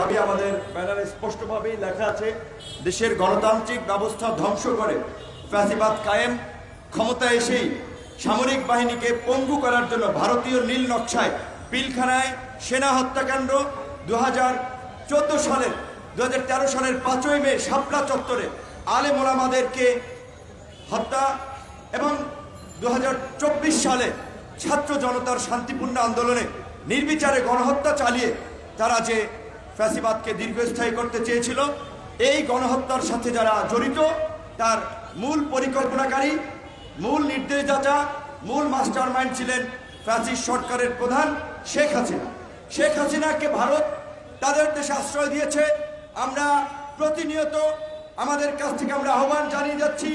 দাবি আমাদের ব্যানারে স্পষ্টভাবেই লেখা আছে, দেশের গণতান্ত্রিক ব্যবস্থা ধ্বংস করে ফ্যাসিবাদ কায়েম, ক্ষমতা এসেই সামরিক বাহিনীকে পঙ্গু করার জন্য ভারতীয় নীল নকশায় পিলখানায় সেনা হত্যাকাণ্ড দু হাজার চোদ্দ সালের দু হাজার তেরো সালের পাঁচই মে শাপলা চত্বরে আলে মোলামাদেরকে হত্যা এবং দু হাজার চব্বিশ সালে ছাত্র জনতার শান্তিপূর্ণ আন্দোলনে নির্বিচারে গণহত্যা চালিয়ে তারা যে ফ্যাসিবাদকে দীর্ঘস্থায়ী করতে চেয়েছিল। এই গণহত্যার সাথে যারা জড়িত, তার মূল পরিকল্পনাকারী, মূল নির্দেশদাতা, মূল মাস্টার মাইন্ড ছিলেন ফ্যাসিস্ট সরকারের প্রধান শেখ হাসিনা। শেখ হাসিনাকে ভারত তাদের দেশে আশ্রয় দিয়েছে। আমরা প্রতিনিয়ত আমাদের কাছ থেকে আমরা আহ্বান জানিয়ে যাচ্ছি,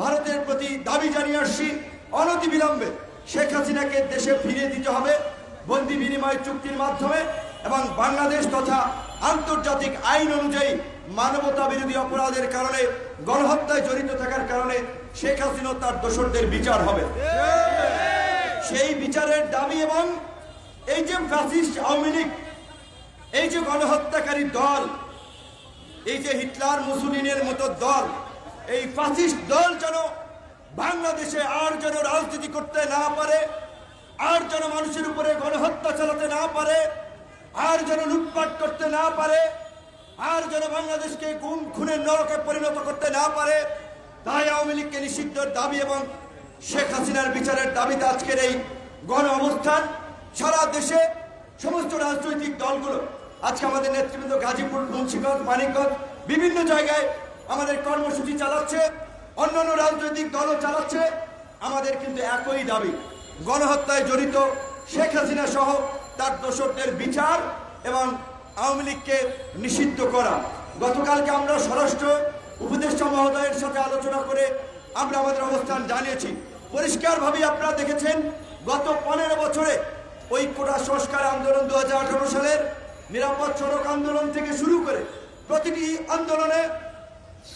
ভারতের প্রতি দাবি জানিয়ে আসছি, অনতিবিলম্বে শেখ হাসিনাকে দেশে ফিরিয়ে দিতে হবে। বন্দি বিনিময় চুক্তির মাধ্যমে এবং বাংলাদেশ তথা আন্তর্জাতিক আইন অনুযায়ী মানবতা বিরোধী অপরাধের কারণে, গণহত্যায় জড়িত থাকার কারণে শেখ হাসিনা তার দোসরদের বিচার হবে। সেই বিচারের দাবি এবং এই যে ফ্যাসিস্ট আওয়ামী লীগ, এই যে গণহত্যাকারী দল, এই যে হিটলার মুসুলিনের মতো দল, এই ফাসিস্ট দল যেন বাংলাদেশে আর যেন রাজনীতি করতে না পারে, আর যেন মানুষের উপরে গণহত্যা চালাতে না পারে আর যেন লুটপাট করতে না পারে, আর যেন বাংলাদেশকে গুম খুনের নরকে পরিণত করতে না পারে, তাই আওয়ামী লীগকে নিষিদ্ধের দাবি এবং শেখ হাসিনার বিচারের দাবিতে আজকের এই গণ অবস্থান। সারা দেশে সমস্ত রাজনৈতিক দলগুলো, আজকে আমাদের নেতৃবৃন্দ গাজীপুর, মুন্সিগঞ্জ, মানিকগঞ্জ, বিভিন্ন জায়গায় আমাদের কর্মসূচি চালাচ্ছে, অন্যান্য রাজনৈতিক দলও চালাচ্ছে। আমাদের কিন্তু একই দাবি, গণহত্যায় জড়িত শেখ হাসিনা সহ তার দোষরদের বিচার এবং আওয়ামী লীগকে নিষিদ্ধ করা। গতকালকে আমরা স্বরাষ্ট্র উপদেষ্টা মহোদয়ের সাথে আলোচনা করে আমরা আমাদের অবস্থান জানিয়েছি। পরিষ্কারভাবে আপনারা দেখেছেন, গত পনেরো বছরে ওই কোটা সংস্কার আন্দোলন দু হাজার আঠারো সালের নিরাপদ সড়ক আন্দোলন থেকে শুরু করে প্রতিটি আন্দোলনে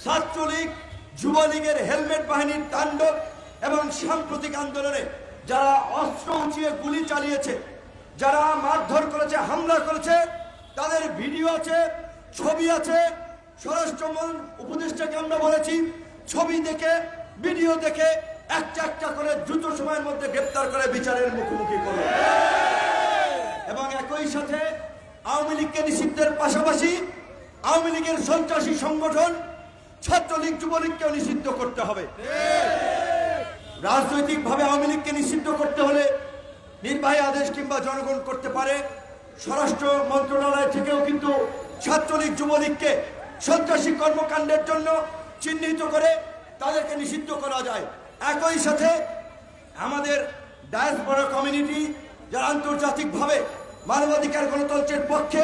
ছাত্রলীগ, যুবলীগের হেলমেট বাহিনীর তাণ্ডব এবং সাম্প্রতিক আন্দোলনে যারা অস্ত্র উঁচিয়ে গুলি চালিয়েছে যারা মারধর করেছে, হামলা করেছে, তাদের ভিডিও আছে, ছবি আছে। স্বরাষ্ট্র মন- উপদেষ্টাকে আমরা বলেছি, ছবি দেখে, ভিডিও দেখে, একটা একটা করে দ্রুত সময়ের মধ্যে গ্রেপ্তার করে বিচারের মুখোমুখি করে এবং একই সাথে আওয়ামী লীগকে নিষিদ্ধের পাশাপাশি আওয়ামী লীগের সন্ত্রাসী সংগঠন, ছাত্রলীগ, যুবলীগকেও নিষিদ্ধ করতে হবে। রাজনৈতিকভাবে আওয়ামী লীগকে নিষিদ্ধ করতে হলে নির্বাহী আদেশ কিংবা জনগণ করতে পারে, স্বরাষ্ট্র মন্ত্রণালয় থেকেও কিন্তু ছাত্রলীগ, যুবলীগকে সন্ত্রাসী কর্মকাণ্ডের জন্য চিহ্নিত করে তাদেরকে নিষিদ্ধ করা যায়। একই সাথে আমাদের ডায়াসপোরা কমিউনিটি যারা আন্তর্জাতিকভাবে মানবাধিকার গণতন্ত্রের পক্ষে,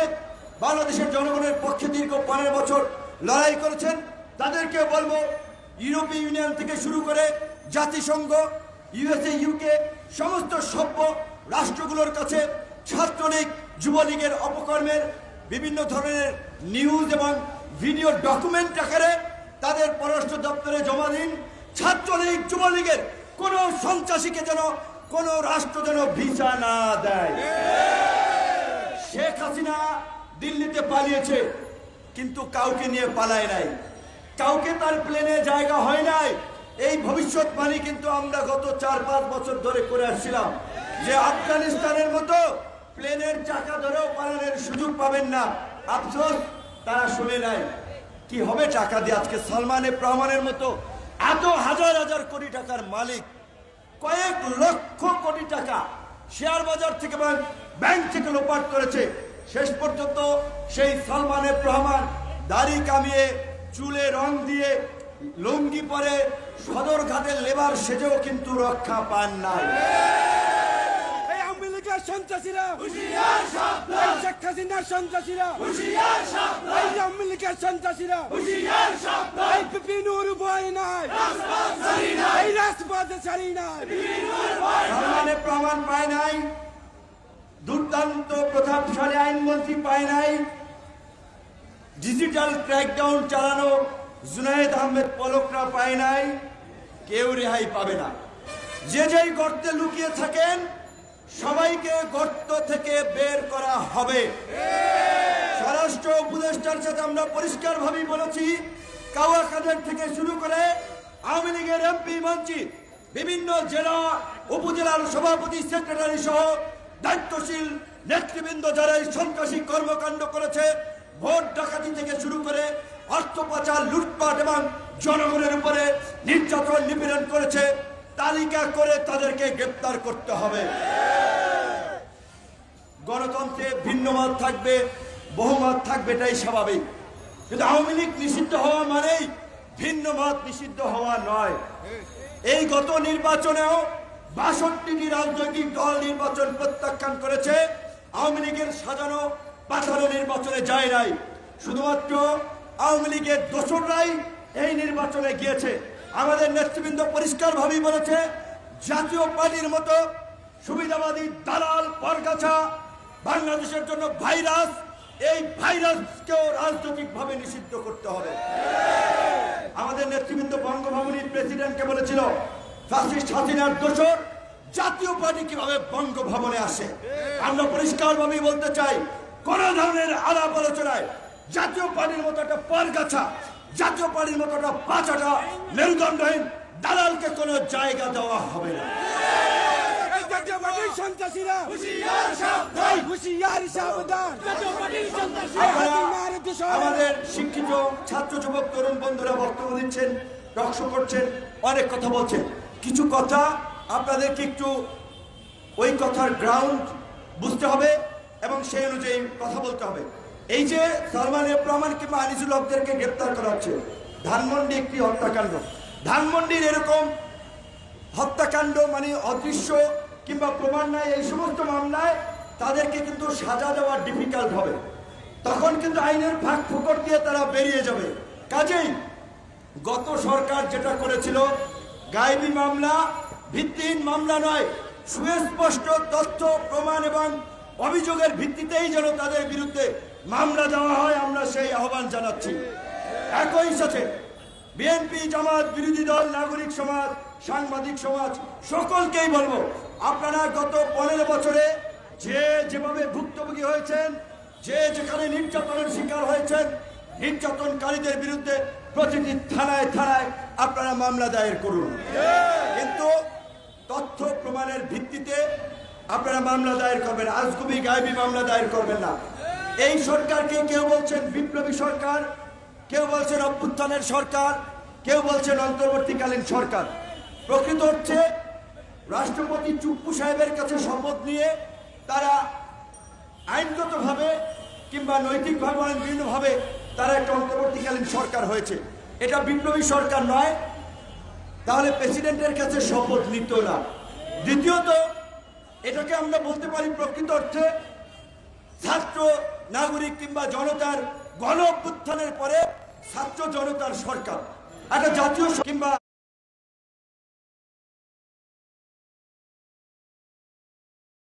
বাংলাদেশের জনগণের পক্ষে দীর্ঘ পনেরো বছর লড়াই করেছেন তাদেরকে বলব, ইউরোপীয় ইউনিয়ন থেকে শুরু করে জাতিসংঘ ইউএসএ ইউকে সমস্ত সভ্য রাষ্ট্রগুলোর কাছে ছাত্রলীগ, যুবলীগের অপকর্মের বিভিন্ন ধরনের নিউজ এবং ভিডিও ডকুমেন্ট আকারে তাদের পররাষ্ট্র দপ্তরে জমা দিন। ছাত্রলীগ, যুবলীগের কোনো সন্ত্রাসীকে যেন কোনো রাষ্ট্র যেন ভিসা না দেয়। শেখ হাসিনা দিল্লিতে পালিয়েছে, কিন্তু কাউকে নিয়ে পালায় নাই। কাউকে তার প্লেনে জায়গা হয় নাই। এই ভবিষ্যৎবাণী কিন্তু আমরা গত চার পাঁচ বছর ধরে করে আসছিলাম যে আফগানিস্তানের মতো প্লেনের চাকা ধরেও পালানোর সুযোগ পাবেন না। আফসোস, তারা শুনে নাই কি হবে টাকা দিয়ে আজকে সালমান এফ রহমানের মতো এত হাজার হাজার কোটি টাকার মালিক, কয়েক লক্ষ কোটি টাকা শেয়ার বাজার থেকে এবং ব্যাংক থেকে লোপাট করেছে। শেষ পর্যন্ত সেই সালমান এফ রহমান দাড়ি কামিয়ে, চুলে রং দিয়ে লুঙ্গি পরে সদর ঘাটের লেবার সেজেও কিন্তু রক্ষা পান নাই। এই সন্ত্রাসীরা হুশিয়ার সাবধান শেখ হাসিনার সন্ত্রাসীরা হুশিয়ার সাবধান এই আওয়ামী লীগের সন্ত্রাসীরা হুশিয়ার সাবধান এই পিপিনুর ভয় নাই। রাজপথ ছাড়ি নাই। এই রাজপথে ছাড়ি নাই। বিনুর ভয় সালমানের প্রমাণ পায় নাই দুর্দান্ত প্রতাপশালী আইনমন্ত্রী পায় নাই ডিজিটাল ক্র্যাকডাউন চালানো জুনায়েদ আহমেদ পলকরা পায় নাই, কেউ রেহাই পাবে না। যে যেই গর্তে লুকিয়ে থাকেন, সবাইকে গর্ত থেকে বের করা হবে। স্বরাষ্ট্র উপদেষ্টার সাথে আমরা পরিষ্কারভাবেই বলেছি কাওয়া কাদের থেকে শুরু করে আওয়ামী লীগের এমপি, মন্ত্রী, বিভিন্ন জেলা, উপজেলার সভাপতি, সেক্রেটারি সহ দায়িত্বশীল নেতৃবৃন্দ যারা এই সন্ত্রাসী কর্মকাণ্ড করেছে, ভোট ডাকাতি থেকে শুরু করে অর্থ পাচার লুটপাট এবং জনগণের উপরে নির্যাতন নিপীড়ন করেছে, তালিকা করে তাদেরকে গ্রেপ্তার করতে হবে। গণতন্ত্রে ভিন্ন মত থাকবে, বহুমত থাকবে, এটাই স্বাভাবিক। কিন্তু আওয়ামী লীগ নিষিদ্ধ হওয়া মানেই ভিন্ন মত নিষিদ্ধ হওয়া নয়। এই গত নির্বাচনেও বাষট্টিটি রাজনৈতিক দল নির্বাচন প্রত্যাখ্যান করেছে। আওয়ামী লীগের সাজানো পাঠানো নির্বাচনে যায় নাই। শুধুমাত্র আওয়ামী লীগের দোসররাই এই নির্বাচনে গিয়েছে। আমাদের নেতৃবৃন্দ পরিষ্কারভাবেই বলেছে, জাতীয় পার্টির মতো সুবিধাবাদী দালাল, পরগাছা, বাংলাদেশের জন্য ভাইরাস, এই ভাইরাসকেও রাজনৈতিকভাবে নিষিদ্ধ করতে হবে। আমাদের নেতৃবৃন্দ বঙ্গভবনের প্রেসিডেন্টকে বলেছিল, ফ্যাসিস্ট হাসিনার দোষর জাতীয় পার্টি কীভাবে বঙ্গভবনে আসে? আমরা পরিষ্কারভাবেই বলতে চাই, কোন ধরনের আলাপ আলোচনায় জাতীয় পার্টির মতো একটা পরগাছা জাতীয় পার্টির মতো একটা পাঁচাটা মেরুদণ্ডহীন দালালকে কোনো জায়গা দেওয়া হবে না। জাতীয় পার্টির সন্ত্রাসীরা হুশিয়ার সাবধান। আমাদের শিক্ষিত ছাত্র যুবক তরুণ বন্ধুরা বক্তব্য দিচ্ছেন রক্ষ করছেন অনেক কথা বলছেন। কিছু কথা আপনাদেরকে একটু ওই কথার গ্রাউন্ড বুঝতে হবে এবং সেই অনুযায়ী কথা বলতে হবে। এই যে সালমান রহমান কিংবা আনিসুল হকদেরকে গ্রেপ্তার করা হচ্ছে, ধানমন্ডি একটি হত্যাকাণ্ড। ধানমন্ডির এরকম হত্যাকাণ্ড মানে অদৃশ্য কিংবা প্রমাণ নাই, এই সমস্ত মামলায় তাদেরকে কিন্তু সাজা দেওয়া ডিফিকাল্ট হবে। তখন কিন্তু আইনের ফাঁক ফুকর দিয়ে তারা বেরিয়ে যাবে। কাজেই গত সরকার যেটা করেছিল, গায়েবী মামলা ভিত্তিহীন মামলা নয়, সুস্পষ্ট তথ্য, প্রমাণ এবং অভিযোগের ভিত্তিতেই যেন তাদের বিরুদ্ধে মামলা দেওয়া হয়, আমরা সেই আহ্বান জানাচ্ছি। একই সাথে বিএনপি জামাত, বিরোধী দল, নাগরিক সমাজ, সাংবাদিক সমাজ, সকলকেই বলব, আপনারা গত পনেরো বছরে যে যেভাবে ভুক্তভোগী হয়েছেন, যে যেখানে নির্যাতনের শিকার হয়েছেন, নির্যাতনকারীদের বিরুদ্ধে প্রতিটি থানায় থানায় আপনারা মামলা দায়ের করুন। কিন্তু তথ্য প্রমাণের ভিত্তিতে আপনারা মামলা দায়ের করবেন আজগুবি গায়েবী মামলা দায়ের করবেন না। এই সরকারকে কেউ বলছেন বিপ্লবী সরকার, কেউ বলছেন অভ্যুত্থানের সরকার, কেউ বলছেন অন্তর্বর্তীকালীন সরকার। প্রকৃত হচ্ছে রাষ্ট্রপতি চুপ্পু সাহেবের কাছে শপথ নিয়ে তারা আইনগতভাবে কিংবা নৈতিকভাবে বিভিন্নভাবে তারা একটা অন্তর্বর্তীকালীন সরকার হয়েছে। এটা বিপ্লবী সরকার নয়, তাহলে প্রেসিডেন্টের কাছে শপথ নিত না। দ্বিতীয়ত, এটাকে আমরা বলতে পারি প্রকৃত অর্থে ছাত্র নাগরিক কিংবা জনতার গণ পরে ছাত্র জনতার সরকার। একটা জাতীয় কিংবা